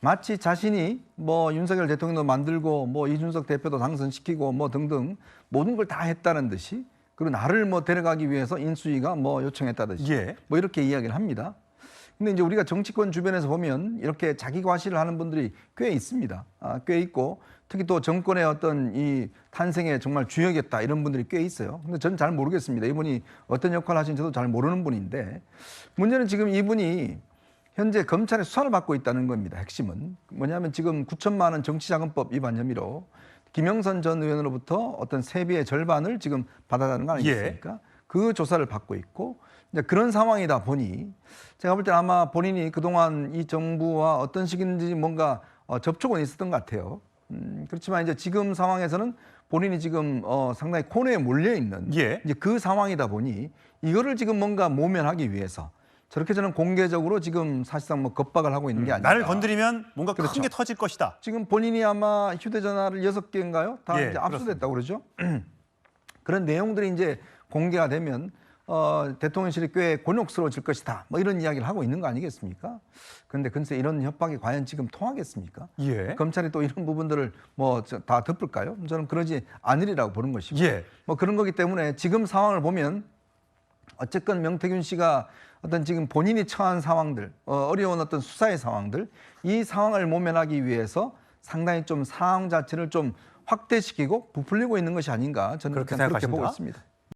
마치 자신이 뭐 윤석열 대통령도 만들고 뭐 이준석 대표도 당선시키고 뭐 등등 모든 걸 다 했다는 듯이 그리고 나를 뭐 데려가기 위해서 인수위가 뭐 요청했다듯이 예. 뭐 이렇게 이야기를 합니다. 근데 이제 우리가 정치권 주변에서 보면 이렇게 자기 과시를 하는 분들이 꽤 있습니다. 아, 꽤 있고 특히 또 정권의 어떤 이 탄생에 정말 주역이었다 이런 분들이 꽤 있어요. 근데 저는 잘 모르겠습니다. 이분이 어떤 역할을 하신지 저도 잘 모르는 분인데 문제는 지금 이분이 현재 검찰의 수사를 받고 있다는 겁니다. 핵심은 뭐냐면 지금 9천만 원 정치자금법 위반 혐의로 김영선 전 의원으로부터 어떤 세비의 절반을 지금 받아가는 거 아니겠습니까? 그 조사를 받고 있고 이제 그런 상황이다 보니 제가 볼 때 아마 본인이 그동안 이 정부와 어떤 식인지 뭔가 어, 접촉은 있었던 것 같아요. 음, 그렇지만 이제 지금 상황에서는 본인이 지금 어, 상당히 코너에 몰려 있는 예. 이제 그 상황이다 보니 이거를 지금 뭔가 모면하기 위해서 저렇게 저는 공개적으로 지금 사실상 뭐 겁박을 하고 있는 게 아니라 나를 건드리면 뭔가 큰 그렇죠. 게 터질 것이다. 지금 본인이 아마 휴대전화를 여섯 개인가요? 다 예, 이제 압수됐다고 그러죠. 그런 내용들이 이제 공개가 되면 어, 대통령실이 꽤 곤욕스러워질 것이다. 뭐 이런 이야기를 하고 있는 거 아니겠습니까? 그런데 근데 이런 협박이 과연 지금 통하겠습니까? 예. 검찰이 또 이런 부분들을 뭐 다 덮을까요? 저는 그러지 않으리라고 보는 것이고. 예. 뭐 그런 거기 때문에 지금 상황을 보면 어쨌건 명태균 씨가 어떤 지금 본인이 처한 상황들, 어, 어려운 어떤 수사의 상황들, 이 상황을 모면하기 위해서 상당히 좀 상황 자체를 좀 확대시키고 부풀리고 있는 것이 아닌가 저는 그렇게 그렇게? 보고 있습니다.